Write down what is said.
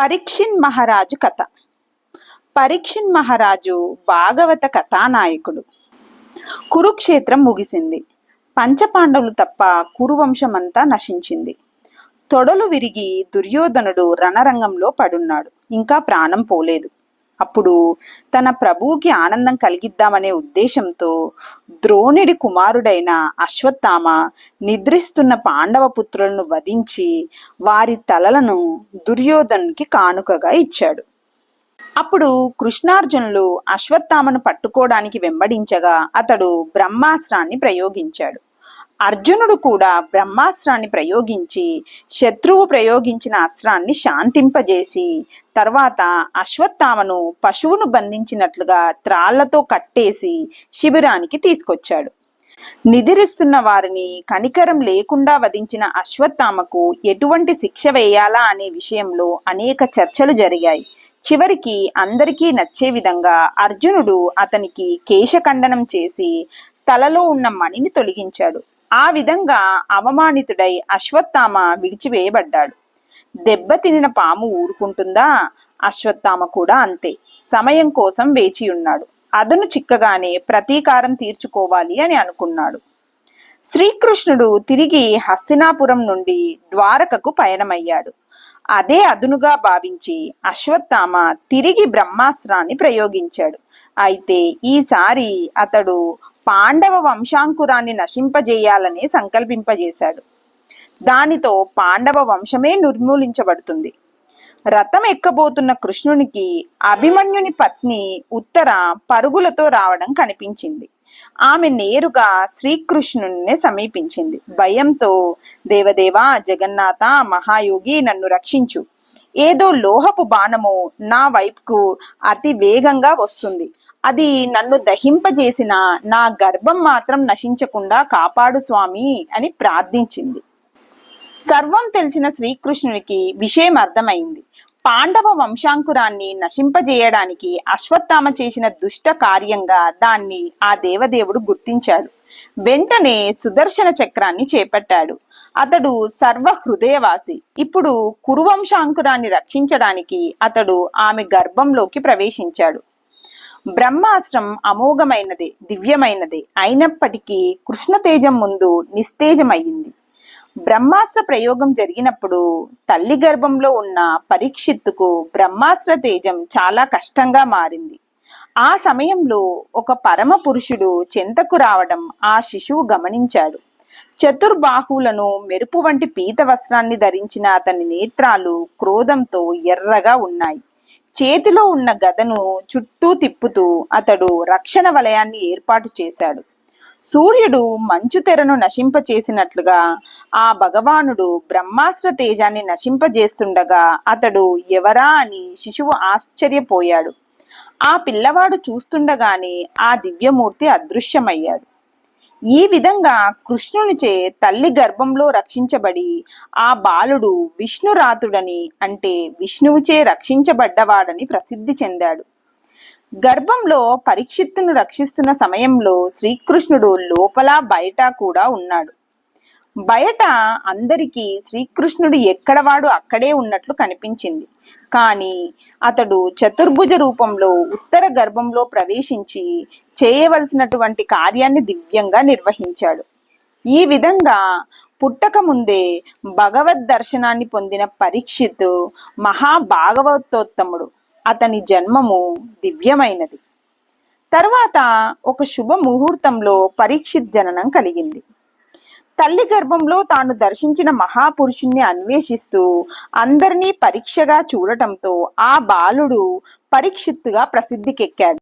పరీక్షిన్ మహారాజు కథ. పరీక్షిన్ మహారాజు భాగవత కథానాయకుడు. కురుక్షేత్రం ముగిసింది. పంచపాండవులు తప్ప కురువంశమంతా నశించింది. తొడలు విరిగి దుర్యోధనుడు రణరంగంలో పడున్నాడు. ఇంకా ప్రాణం పోలేదు. అప్పుడు తన ప్రభువుకి ఆనందం కలిగిద్దామనే ఉద్దేశంతో ద్రోణుడి కుమారుడైన అశ్వత్థామ నిద్రిస్తున్న పాండవ పుత్రులను వధించి వారి తలలను దుర్యోధన్కి కానుకగా ఇచ్చాడు. అప్పుడు కృష్ణార్జునులు అశ్వత్థామను పట్టుకోవడానికి వెంబడించగా అతడు బ్రహ్మాస్త్రాన్ని ప్రయోగించాడు. అర్జునుడు కూడా బ్రహ్మాస్త్రాన్ని ప్రయోగించి శత్రువు ప్రయోగించిన అస్త్రాన్ని శాంతింపజేసి తర్వాత అశ్వత్థామను పశువును బంధించినట్లుగా త్రాళ్ళతో కట్టేసి శిబిరానికి తీసుకొచ్చాడు. నిదిరిస్తున్న వారిని కనికరం లేకుండా వధించిన అశ్వత్థామకు ఎటువంటి శిక్ష వేయాలా అనే విషయంలో అనేక చర్చలు జరిగాయి. చివరికి అందరికీ నచ్చే విధంగా అర్జునుడు అతనికి కేశఖండనం చేసి తలలో ఉన్న మణిని తొలగించాడు. ఆ విధంగా అవమానితుడై అశ్వత్థామ విడిచివేయబడ్డాడు. దెబ్బతినిన పాము ఊరుకుంటుందా? అశ్వత్థామ కూడా అంతే. సమయం కోసం వేచి ఉన్నాడు. అదను చిక్కగానే ప్రతీకారం తీర్చుకోవాలి అని అనుకున్నాడు. శ్రీకృష్ణుడు తిరిగి హస్తినాపురం నుండి ద్వారకకు పయనమయ్యాడు. అదే అదునుగా భావించి అశ్వత్థామ తిరిగి బ్రహ్మాస్త్రాన్ని ప్రయోగించాడు. అయితే ఈసారి అతడు పాండవ వంశాంకురాన్ని నశింపజేయాలని సంకల్పింపజేశాడు. దానితో పాండవ వంశమే నిర్మూలించబడుతుంది. రథం ఎక్కబోతున్న కృష్ణునికి అభిమన్యుని పత్ని ఉత్తర పరుగులతో రావడం కనిపించింది. ఆమె నేరుగా శ్రీకృష్ణుని సమీపించింది. భయంతో దేవదేవా జగన్నాథ మహాయోగి నన్ను రక్షించు. ఏదో లోహపు బాణము నా వైపుకు అతి వేగంగా వస్తుంది. అది నన్ను దహింపజేసిన నా గర్భం మాత్రం నశించకుండా కాపాడు స్వామి అని ప్రార్థించింది. సర్వం తెలిసిన శ్రీకృష్ణునికి విషయం అర్థమైంది. పాండవ వంశాంకురాన్ని నశింపజేయడానికి అశ్వత్థామ చేసిన దుష్ట కార్యంగా దాన్ని ఆ దేవదేవుడు గుర్తించాడు. వెంటనే సుదర్శన చక్రాన్ని చేపట్టాడు. అతడు సర్వ హృదయవాసి ఇప్పుడు కురువంశాంకురాన్ని రక్షించడానికి అతడు ఆమె గర్భంలోకి ప్రవేశించాడు. బ్రహ్మాస్త్రం అమోఘమైనదే దివ్యమైనదే అయినప్పటికీ కృష్ణతేజం ముందు నిస్తేజమయ్యింది. బ్రహ్మాస్త్ర ప్రయోగం జరిగినప్పుడు తల్లి గర్భంలో ఉన్న పరీక్షిత్తుకు బ్రహ్మాస్త్ర తేజం చాలా కష్టంగా మారింది. ఆ సమయంలో ఒక పరమ పురుషుడు చెంతకు రావడం ఆ శిశువు గమనించాడు. చతుర్బాహువులను మెరుపు వంటి పీత వస్త్రాన్ని ధరించిన అతని నేత్రాలు క్రోధంతో ఎర్రగా ఉన్నాయి. చేతిలో ఉన్న గదను చుట్టూ తిప్పుతూ అతడు రక్షణ వలయాన్ని ఏర్పాటు చేశాడు. సూర్యుడు మంచు తెరను నశింపచేసినట్లుగా ఆ భగవానుడు బ్రహ్మాస్త్ర తేజాన్ని నశింపజేస్తుండగా అతడు ఎవరా అని శిశువు ఆశ్చర్యపోయాడు. ఆ పిల్లవాడు చూస్తుండగానే ఆ దివ్యమూర్తి అదృశ్యమయ్యాడు. ఈ విధంగా కృష్ణునిచే తల్లి గర్భంలో రక్షించబడి ఆ బాలుడు విష్ణురాతుడని అంటే విష్ణువుచే రక్షించబడ్డవాడని ప్రసిద్ధి చెందాడు. గర్భంలో పరీక్షిత్తును రక్షిస్తున్న సమయంలో శ్రీకృష్ణుడు లోపల బయట కూడా ఉన్నాడు. బయట అందరికీ శ్రీకృష్ణుడు ఎక్కడవాడు అక్కడే ఉన్నట్లు కనిపించింది. కానీ అతడు చతుర్భుజ రూపంలో ఉత్తర గర్భంలో ప్రవేశించి చేయవలసినటువంటి కార్యాన్ని దివ్యంగా నిర్వహించాడు. ఈ విధంగా పుట్టక ముందే భగవద్ దర్శనాన్ని పొందిన పరీక్షిత్ మహాభాగవతోత్తముడు. అతని జన్మము దివ్యమైనది. తర్వాత ఒక శుభ ముహూర్తంలో పరీక్షిత్ జననం కలిగింది. తల్లి గర్భంలో తాను దర్శించిన మహాపురుషుణ్ణి అన్వేషిస్తూ అందరినీ పరీక్షగా చూడటంతో ఆ బాలుడు పరీక్షిత్తుగా ప్రసిద్ధికెక్కాడు.